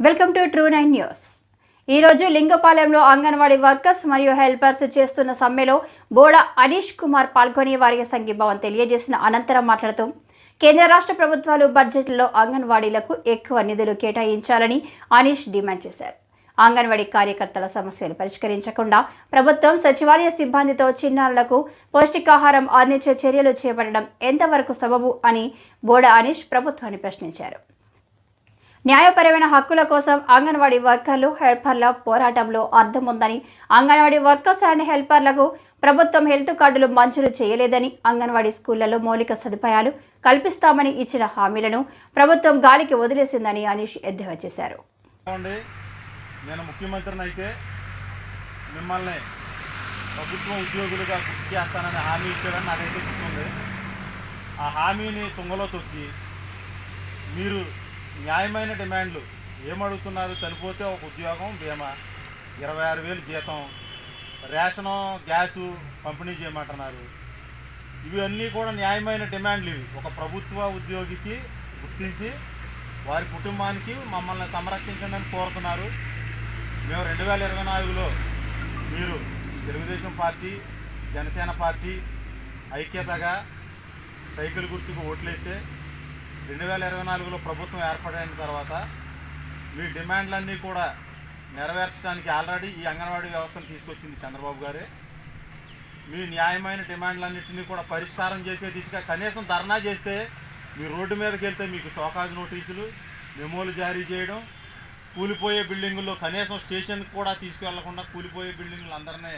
Welcome to true nine news. ఈరోజు లింగపాలెంలో anganwadi workers మరియు హెల్పర్స్ చేస్తున్న సమ్మెలో బోడ అనీష్ కుమార్ పాల్గొని వారికి సంఘీభావం తెలియజేసిన అనంతరం మాట్లాడుతూ కేంద్ర రాష్ట్ర ప్రభుత్వాలు బడ్జెట్లో అంగన్వాడీలకు ఎక్కువ నిధులు కేటాయించాలని అనీష్ డిమాండ్ చేశారు. అంగన్వాడీ కార్యకర్తల సమస్యలు పరిష్కరించకుండా ప్రభుత్వం సచివాలయ సిబ్బందితో చిన్నారులకు పౌష్టికాహారం అందించే చర్యలు చేపట్టడం ఎంతవరకు సబబు అని బోడ అనీష్ ప్రభుత్వాన్ని ప్రశ్నించారు. న్యాయపరమైన హక్కుల కోసం అంగన్వాడీ వర్కర్లు హెల్పర్ల పోరాటంలో అర్థం ఉందని అంగన్వాడీ వర్కర్స్ అండ్ హెల్పర్లకు ప్రభుత్వం హెల్త్ కార్డులు మంజూరు చేయలేదని అంగన్వాడీ స్కూళ్ళలో మౌలిక సదుపాయాలు కల్పిస్తామని ఇచ్చిన హామీలను ప్రభుత్వం గాలికి వదిలేసిందని అనీష్ ఎద్దేవా చేశారు. నేను ముఖ్యమంత్రిని అయితే మిమ్మల్ని ప్రభుత్వ ఉద్యోగులుగా గుర్తు చేస్తానని హామీ ఇచ్చాడని నాకైతే గుర్తుంది. ఆ హామీని తుంగలో తొక్కి మీరు న్యాయమైన డిమాండ్లు. ఏమడుగుతున్నారు? చనిపోతే ఒక ఉద్యోగం బీమా. ఇరవై ఆరు వేలు జీతం. రేషను గ్యాసు పంపిణీ చేయమంటున్నారు. ఇవన్నీ కూడా న్యాయమైన డిమాండ్లు ఇవి. ఒక ప్రభుత్వ ఉద్యోగికి గుర్తించి వారి కుటుంబానికి మమ్మల్ని సంరక్షించండి అని కోరుతున్నారు. మేము రెండు వేల ఇరవై నాలుగులో మీరు తెలుగుదేశం పార్టీ జనసేన పార్టీ ఐక్యతగా సైకిల్ గుర్తుకు ఓట్లేస్తే రెండు వేల ఇరవై నాలుగులో ప్రభుత్వం ఏర్పడిన తర్వాత మీ డిమాండ్లన్నీ కూడా నెరవేర్చడానికి ఆల్రెడీ ఈ అంగన్వాడీ వ్యవస్థను తీసుకొచ్చింది చంద్రబాబు గారే. మీ న్యాయమైన డిమాండ్లన్నింటినీ కూడా పరిష్కారం చేసే దిశగా కనీసం ధర్నా చేస్తే మీ రోడ్డు మీదకి వెళ్తే మీకు సోకాజ్ నోటీసులు మెమోలు జారీ చేయడం కూలిపోయే బిల్డింగుల్లో కనీసం స్టేషన్కి కూడా తీసుకెళ్ళకుండా కూలిపోయే బిల్డింగులు అందరినీ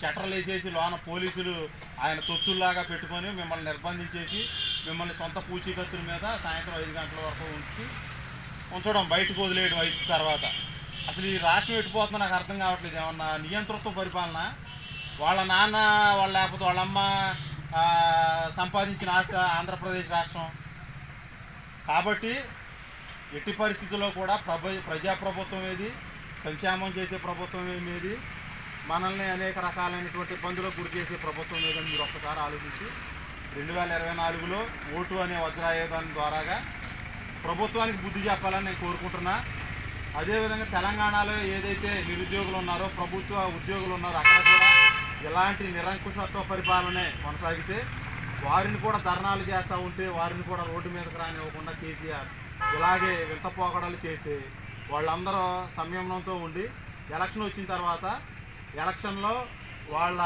షట్టర్లు వేసేసి లోన పోలీసులు ఆయన తొత్తుల్లాగా పెట్టుకొని మిమ్మల్ని నిర్బంధించేసి మిమ్మల్ని సొంత పూచీకత్తుల మీద సాయంత్రం ఐదు గంటల వరకు ఉంచి ఉంచడం బయటకు వదిలేయడం ఐదు తర్వాత. అసలు ఈ రాష్ట్రం ఎట్టిపోతుందో నాకు అర్థం కావట్లేదు. ఏమన్నా నియంతృత్వ పరిపాలన? వాళ్ళ నాన్న వాళ్ళ లేకపోతే వాళ్ళమ్మ సంపాదించిన రాష్ట్ర ఆంధ్రప్రదేశ్ రాష్ట్రం. కాబట్టి ఎట్టి పరిస్థితుల్లో కూడా ప్రభ ప్రజాప్రభుత్వం ఏది? సంక్షేమం చేసే ప్రభుత్వం ఏది? మనల్ని అనేక రకాలైనటువంటి ఇబ్బందులకు గురి చేసే ప్రభుత్వం ఏదని మీరు ఒక్కసారి ఆలోచించి రెండు వేల ఇరవై నాలుగులో ఓటు అనే వజ్రాయుధాన్ని ద్వారాగా ప్రభుత్వానికి బుద్ధి చెప్పాలని నేను కోరుకుంటున్నా. అదేవిధంగా తెలంగాణలో ఏదైతే నిరుద్యోగులు ఉన్నారో ప్రభుత్వ ఉద్యోగులు ఉన్నారో అక్కడ కూడా ఇలాంటి నిరంకుశత్వ పరిపాలనే కొనసాగితే వారిని కూడా ధర్నాలు చేస్తూ ఉంటే వారిని కూడా రోడ్డు మీదకి రానివ్వకుండా కేసీఆర్ ఇలాగే వింత పోకడలు చేస్తే వాళ్ళందరూ సంయమనంతో ఉండి ఎలక్షన్ వచ్చిన తర్వాత ఎలక్షన్లో వాళ్ళ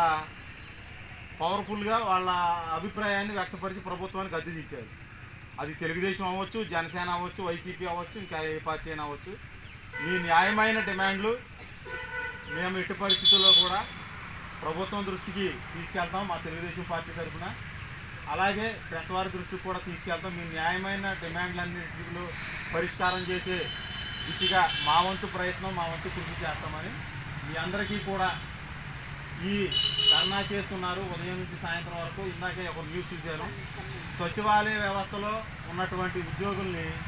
పవర్ఫుల్గా వాళ్ళ అభిప్రాయాన్ని వ్యక్తపరిచి ప్రభుత్వానికి అద్దె తీర్చారు. అది తెలుగుదేశం అవ్వచ్చు జనసేన అవ్వచ్చు వైసీపీ అవ్వచ్చు ఇంకా ఏ పార్టీ అయినా అవ్వచ్చు. మీ న్యాయమైన డిమాండ్లు మేము ఎట్టి పరిస్థితుల్లో కూడా ప్రభుత్వం దృష్టికి తీసుకెళ్తాం మా తెలుగుదేశం పార్టీ తరఫున. అలాగే ప్రెస్ వారి దృష్టికి కూడా తీసుకెళ్తాం. మీ న్యాయమైన డిమాండ్లన్నింటిలో పరిష్కారం చేసే దిశగా మా వంతు ప్రయత్నం మా వంతు కృషి చేస్తామని మీ అందరికీ కూడా ఈ ధర్నా చేస్తున్నారు ఉదయం నుంచి సాయంత్రం వరకు. ఇందాకే ఒక న్యూస్ చూశాను సచివాలయ వ్యవస్థలో ఉన్నటువంటి ఉద్యోగుల్ని